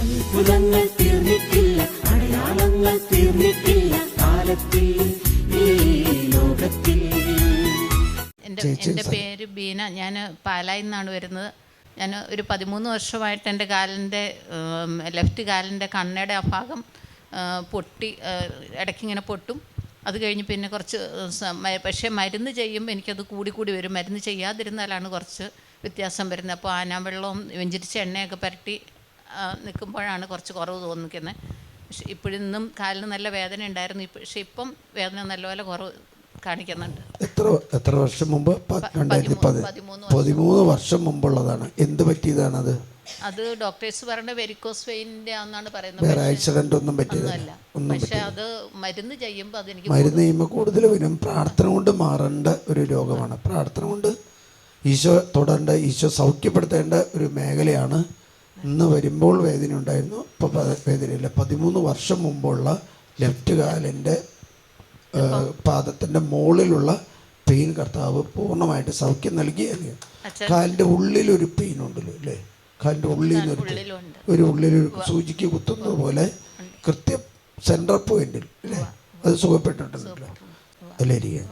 അത്ഭുതങ്ങൾ തീർന്നിട്ടില്ല അടയാളങ്ങൾ തീർന്നിട്ടില്ല കാലത്തിൽ ഈ ലോകത്തിൽ. എന്റെ എന്റെ പേര് ബീന. ഞാൻ പാലായിൽ നിന്നാണ് വരുന്നത്. ഞാൻ ഒരു പതിമൂന്ന് വർഷമായിട്ട് എന്റെ കാലിന്റെ ലെഫ്റ്റ് കാലിന്റെ കണ്ണയുടെ ആ ഭാഗം പൊട്ടി ഇടയ്ക്കിങ്ങനെ പൊട്ടും. അത് കഴിഞ്ഞ് പിന്നെ കുറച്ച് പക്ഷേ മരുന്ന് ചെയ്യുമ്പോൾ എനിക്കത് കൂടി കൂടി വരും. മരുന്ന് ചെയ്യാതിരുന്നാലാണ് കുറച്ച് വ്യത്യാസം വരുന്നത്. അപ്പോൾ ആനാവെള്ളവും വെഞ്ചിരിച്ച എണ്ണയൊക്കെ പുരട്ടി നിൽക്കുമ്പോഴാണ് കുറച്ച് കുറവ് തോന്നിക്കുന്നത്. പക്ഷെ ഇപ്പോഴിന്നും കാലിന് നല്ല വേദന ഉണ്ടായിരുന്നു. ഇപ്പം പക്ഷെ ഇപ്പം വേദന നല്ലപോലെ കുറവ് കാണിക്കുന്നുണ്ട്. എത്ര എത്ര വർഷം മുമ്പ്? രണ്ടായിരത്തി പതിമൂന്ന് വർഷം. മുമ്പുള്ളതാണ്. എന്ത് പറ്റിയതാണത് അത്? ഡോക്ടേഴ്സ് പറഞ്ഞ വെരിക്കോസ് വെയിന്റെ ആണെന്നാണ് പറയുന്നത്. വേറെ ആക്സിഡന്റ് ഒന്നും പറ്റിയതല്ല. പക്ഷെ അത് മരുന്ന് ചെയ്യുമ്പോൾ അതെനിക്ക് മരുന്ന് ചെയ്യുമ്പോൾ കൂടുതൽ വരും. പ്രാർത്ഥന കൊണ്ട് മാറേണ്ട ഒരു രോഗമാണ്. പ്രാർത്ഥന കൊണ്ട് ഈശോ തുടരേണ്ട ഈശോ സൗഖ്യപ്പെടുത്തേണ്ട ഒരു മേഖലയാണ് ഇന്ന് വരുമ്പോൾ വേദന ഉണ്ടായിരുന്നു. ഇപ്പോൾ വേദനയില്ല. പതിമൂന്ന് വർഷം മുമ്പുള്ള ലെഫ്റ്റ് കാലിന്റെ പാദത്തിന്റെ മുകളിലുള്ള പെയിൻ കർത്താവ് പൂർണമായിട്ട് സൗഖ്യം നൽകിയാണ് കാലിന്റെ ഉള്ളിലൊരു പെയിൻ ഉണ്ടല്ലോ അല്ലേ? കാലിന്റെ ഉള്ളിൽ നിന്നൊരു ഒരു ഉള്ളിലൊരു സൂചിക്ക് കുത്തുന്നത് പോലെ കൃത്യ സെൻട്രൽ പോയിന്റിൽ അല്ലേ? അത് സുഖപ്പെട്ടിട്ടുണ്ടല്ലോ. അല്ലേ ഇരിക്കുക